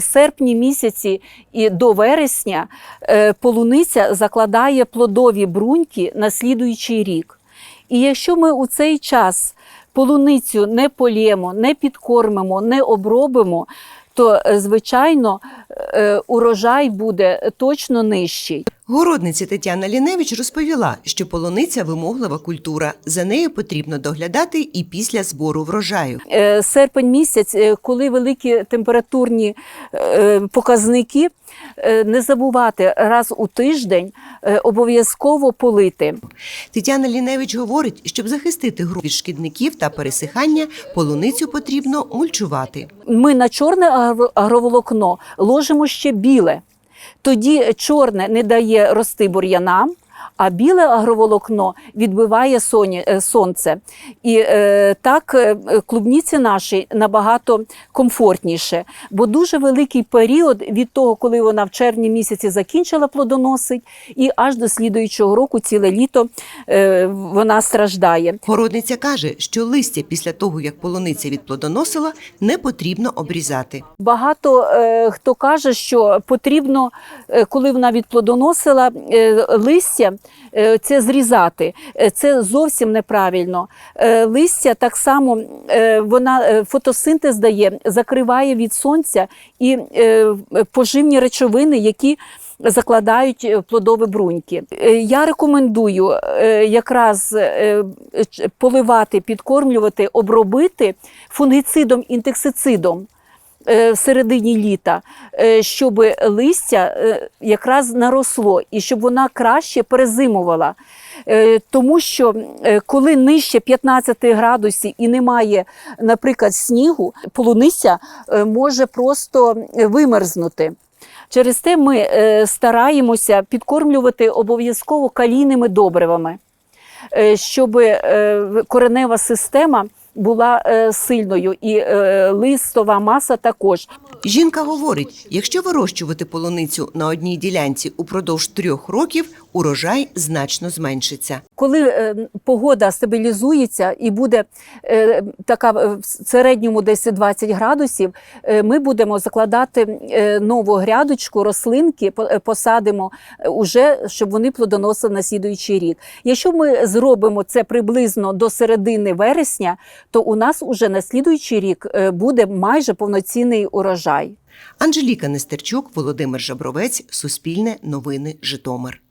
серпні місяці і до вересня е, полуниця закладає плодові бруньки на слідуючий рік. І якщо ми у цей час полуницю не полємо, не підкормимо, не обробимо, то, е, звичайно, е, урожай буде точно нижчий. Городниця Тетяна Ліневич розповіла, що полуниця вимоглива культура. За нею потрібно доглядати і після збору врожаю. Е, серпень місяць, е, коли великі температурні е, показники, не забувати раз у тиждень обов'язково полити. Тетяна Ліневич говорить, щоб захистити ґрунт від шкідників та пересихання, полуницю потрібно мульчувати. Ми на чорне агро- агроволокно ложимо ще біле. Тоді чорне не дає рости бур'янам, а біле агроволокно відбиває соні, е, сонце. І е, так е, клубніці наші набагато комфортніше, бо дуже великий період від того, коли вона в червні місяці закінчила плодоносить, і аж до слідуючого року, ціле літо, е, вона страждає. Городниця каже, що листя після того, як полуниця відплодоносила, не потрібно обрізати. Багато е, хто каже, що потрібно, коли вона відплодоносила е, листя, це зрізати. Е, Це зовсім неправильно. Е, листя так само е, вона е, фотосинтез дає, закриває від сонця і е, поживні речовини, які закладають е, плодові бруньки. Е, Я рекомендую е, якраз е, поливати, підкормлювати, обробити фунгіцидом, інтексицидом е, в середині літа, е, щоб листя е, якраз наросло і щоб вона краще перезимувала. Е, Тому що е, коли нижче 15 градусів і немає, наприклад, снігу, полуниця е, може просто е, вимерзнути. Через те ми е, стараємося підкормлювати обов'язково калійними добривами, е, щоб е, коренева система була е, сильною і е, листова маса також. Жінка говорить, якщо вирощувати полуницю на одній ділянці упродовж трьох років, урожай значно зменшиться. Коли е, погода стабілізується і буде е, така е, в середньому десь 20 градусів, ми будемо закладати нову грядочку, рослинки, по- посадимо уже, щоб вони плодоносили на слідуючий рік. Якщо ми зробимо це приблизно до середини вересня, то у нас уже на слідуючий рік буде майже повноцінний урожай. Анжеліка Нестерчук, Володимир Жабровець, Суспільне новини, Житомир.